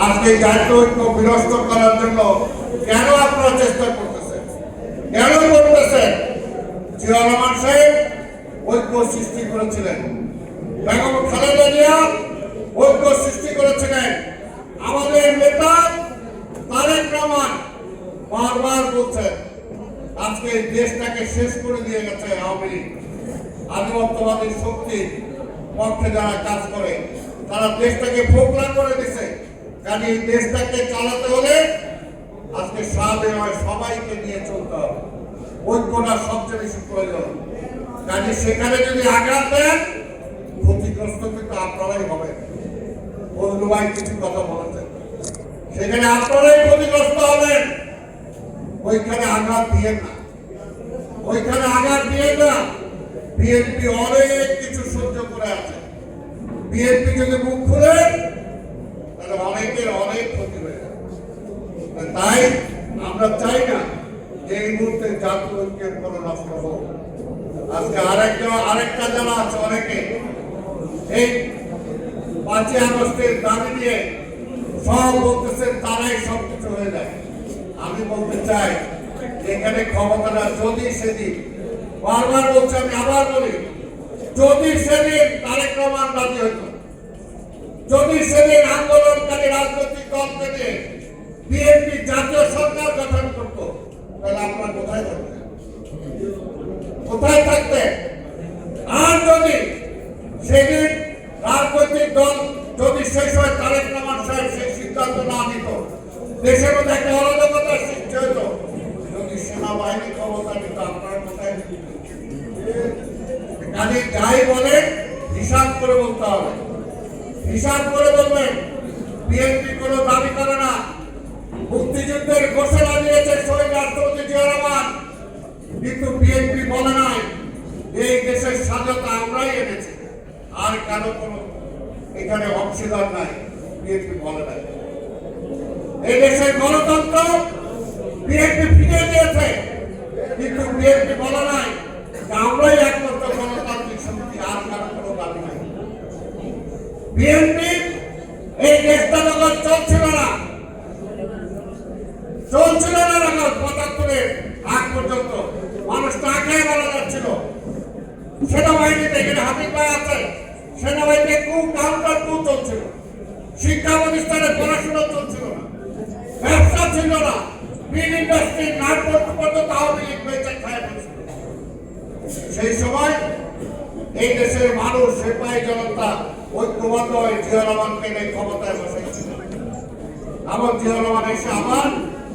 আজকে জাতীয় ঐক্য বিনষ্ট করার জন্য কেন আপনারা চেষ্টা করতেছেন? কেন করতেছেন? জিয়া রহমান সাহেব ঐক্য সৃষ্টি করেছিলেন। বেগম খালেদা জিয়া ঐক্য সৃষ্টি করেছিলেন। আমাদের নেতা তারেক রহমান বারবার বলছেন, আজকে দেশটাকে শেষ করে দিয়ে গেছে আওয়ামী লীগ। আধিপত্যবাদী শক্তি পক্ষে যারা কাজ করে, তারা দেশটাকে ফোকলা করে দিছে। কাজে এই দেশটাকে চালাতে হলে আজকে স্বাধীনভাবে সবাইকে নিয়ে চলতে হবে। ঐক্যটা সবচেয়ে বেশি প্রয়োজন। কাজে সেখানে যদি আঘাত দেন, ক্ষতিগ্রস্ত কিন্তু আপনারাই হবেন। বন্ধু ভাই কিছু কথা বলেছেন। সেখানে আপনারাই ক্ষতিগ্রস্ত হবেন। ওইখানে আঘাত দিয়ে না। ওইখানে আঘাত দিয়ে না। বিএনপি অনেক কিছু সহ্য করে আছে। বিএনপি যদি মুখ খুলে তাহলে অনেকের অনেক ক্ষতি হয়ে যাবে তাই আমরা চাই না যে এই মুহূর্তে জাতীয় ঐক্যের কোনো নষ্ট হোক। আজকে আরেকটা আরেকটা জানা আছে অনেকে। এই পাঁচই আগস্টের দাবি নিয়ে সব বলতেছেন তারাই সব কিছু হয়ে যায়। আমি বলতে চাই, এখানে ক্ষমতাটা যদি সেদিন, বারবার বলছি আমি আবার বলি, যদি সেদিন তারেক রহমান রাজি হইত যদি সেদিন আন্দোলনকারী রাজনৈতিক দল থেকে বিএনপি জাতীয় সরকার গঠন করত তাহলে আপনার কোথায় থাকতেন কোথায় থাকতেন আর যদি সেদিন রাজনৈতিক দল যদি সেই সময় তারেক রহমান সাহেব সেই সিদ্ধান্ত না নিত দেশের মধ্যে একটা অরাজকতার সৃষ্টি হতো যদি সেনাবাহিনী ক্ষমতা নিত, আপনার কোথায় কাজে যাই বলে হিসাব করে বলতে হবে। হিসাব করে বলবেন, বিএনপি কোনো দাবি করে না। মুক্তিযুদ্ধের ঘোষণা দিয়েছে শহীদ রাষ্ট্রপতি জিয়া রহমান কিন্তু বিএনপি বলে নাই, এই দেশের স্বাধীনতা আমরাই এনেছি। আর কেন কোনো এখানে অংশীদার নাই, বিএনপি বলে নাই। এই দেশের গণতন্ত্র বিএনপি ফিরিয়ে দিয়েছে, কিন্তু বিএনপি বলে নাই আমরাই একমাত্র গণতান্ত্রিক শক্তি আর কারও কোনো দাবি নাই। বিএনপি এই দেশটা যখন চলছিল না চলছিল না যখন পঁচাত্তরের আগ পর্যন্ত মানুষ তা খেয়ে বলা যাচ্ছিল। সেনাবাহিনীতে এখানে হাতির পায়ে আছে। সেনাবাহিনীতে কু কাউন্টার কু চলছিল। শিক্ষা প্রতিষ্ঠানে পড়াশোনা চলছিল না। ব্যবসা ছিল না। বিল ইন্ডাস্ট্রি নাট পর্যন্ত আওয়ামী লীগ বেঁচে খায় সেই সময় এই দেশের মানুষ সেপাই জনতা ঐক্যবদ্ধ হয়ে জিয়া রহমানকে ক্ষমতায় বসেছিল। আমার জিয়া রহমান এসে আবার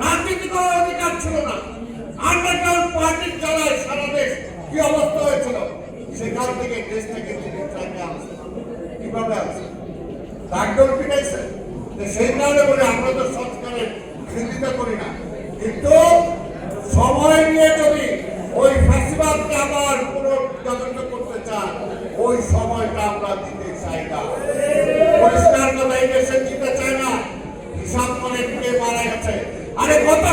রাজনীতি করার অধিকার ছিল না। আন্ডারগ্রাউন্ড পার্টির চালায় সারা দেশ কি অবস্থা হয়েছিল, সেখান থেকে দেশটাকে তিনি কীভাবে আনছে ডাকডোর পিটাইছে সেই কারণে বলে আমরা তো সংস্কারের বিরোধিতা করি না। কিন্তু সময় নিয়ে যদি ওই ফ্যাসিবাদকে আবার পুনর্জাগরিত করতে চান, ওই সময়টা আমরা দিতে চাই না পরিষ্কার কথা এই দেশে দিতে চায় না হিসাব করে কে মারা গেছে আরে গত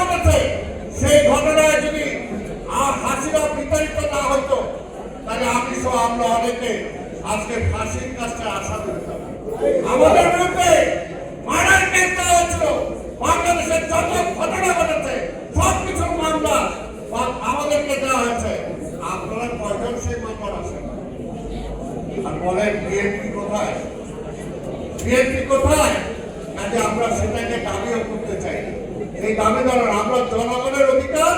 আমাদের সেই ঘটনায় যদি আর হাসিনা বিতাড়িত না হতো তাহলে আমি সহ আমরা আজকে ফাঁসির কাছে আশা আমাদের বিরুদ্ধে মারার দেওয়া হয়েছিল বাংলাদেশের যত ঘটনা ঘটেছে সব কিছুর মামলা বা- আমাদেরকে দেওয়া হয়েছে আপনারা কয়জন সেই মামলা আছেন আর বলেন বিএনপি কোথায় বিএনপি কোথায়? কাজে আমরা সেটাকে দাবিও করতে চাই এই দাবি ধরার আমরা জনগণের অধিকার,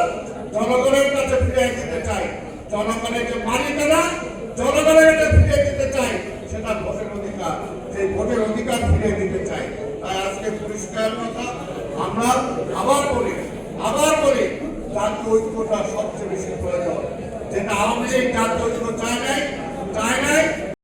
জনগণের কাছে ফিরে দিতে চাই। জনগণের যে মালিকানা, জনগণের কাছে ফিরে দিতে চাই, সেটা ভোটের অধিকার। সেই ভোটের অধিকার ফিরে দিতে চাই। তাই আজকে পরিষ্কার কথা, আমরা আবার বলি আবার বলি, জাতীয় ঐক্যটা সবচেয়ে বেশি প্রয়োজন। যেটা আওয়ামী লীগ জাতীয় ঐক্য চায় নাই চায় নাই